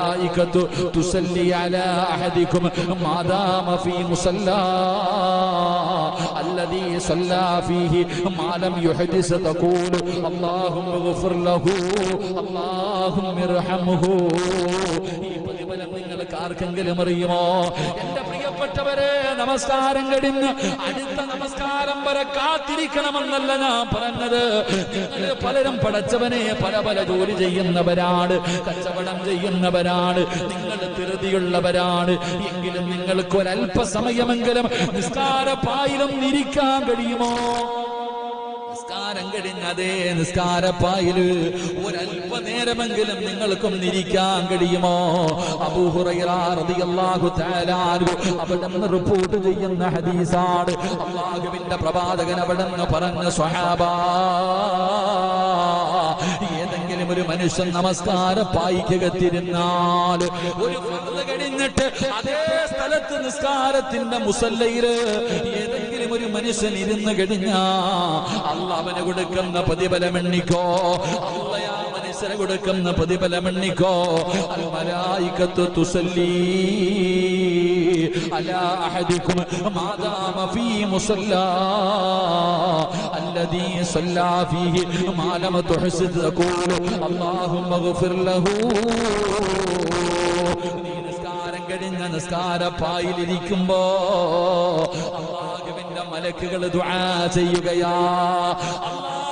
الملائكة تسلي على أحدكم ما دام في مصلى الذي صلى فيه ما لم يحدث تقول اللهم اغفر له اللهم ارحمه ഈ പ്രതിഫലം നിങ്ങൾക്ക് ആർക്കെങ്കിലും അറിയുമോ എന്റെ പ്രിയപ്പെട്ടവരെ നമസ്കാരം കഴിഞ്ഞ് അടുത്ത നമസ്കാരം വരെ കാത്തിരിക്കണമെന്നല്ല ഞാൻ പറഞ്ഞത്. പലരും പടച്ചവനെ പല പല ജോലി ചെയ്യുന്നവരാണ് കച്ചവടം ചെയ്യുന്നവരാണ് നിങ്ങൾ ധൃതിയുള്ളവരാണ്. എങ്കിലും നിങ്ങൾക്ക് ഒരല്പസമയമെങ്കിലും നിസ്കാര പായിലും ഇരിക്കാൻ കഴിയുമോ? നിസ്കാരം കഴിഞ്ഞതേ നിസ്കാരപ്പായിൽ ഒരല്പനേരമെങ്കിലും നിങ്ങൾക്കും നിരിക്കാൻ കഴിയുമോ? അബൂഹുറൈറാഹു അവിടെ നിന്ന് റിപ്പോർട്ട് ചെയ്യുന്ന ഹദീസാണ്. അള്ളാഹുവിന്റെ പ്രവാചകൻ അവിടെ പറഞ്ഞ സ്വഹാബ ഏതെങ്കിലും ഒരു മനുഷ്യൻ നമസ്കാര പായിക്കകത്തിരുന്നാൽ ഒരു കഴിഞ്ഞിട്ട് അതേ സ്ഥലത്ത് നിസ്കാരത്തിന്റെ മുസല്ലയിൽ ഏതെങ്കിലും ഒരു മനുഷ്യൻ ഇരുന്ന് കഴിഞ്ഞാ അല്ല അവന് കൊടുക്കുന്ന പ്രതിഫലം എണ്ണിക്കോ? അള്ളയാ മനുഷ്യന് കൊടുക്കുന്ന പ്രതിഫലം എണ്ണിക്കോ അൽ മലായികത്തു തുസല്ലി അലാ അഹദിക്കും മാദാമ ഫീ മുസല്ലാ الذي صلى فيه ما لم تحسد تقول اللهم اغفر له നീ നിസ്കാരം കഴിഞ്ഞ നിസ്കാരപ്പായിലിരിക്കുമ്പോ അള്ളാഹുവിന്റെ മലക്കുകൾ ദുആ ചെയ്യുകയാ അള്ളാഹ്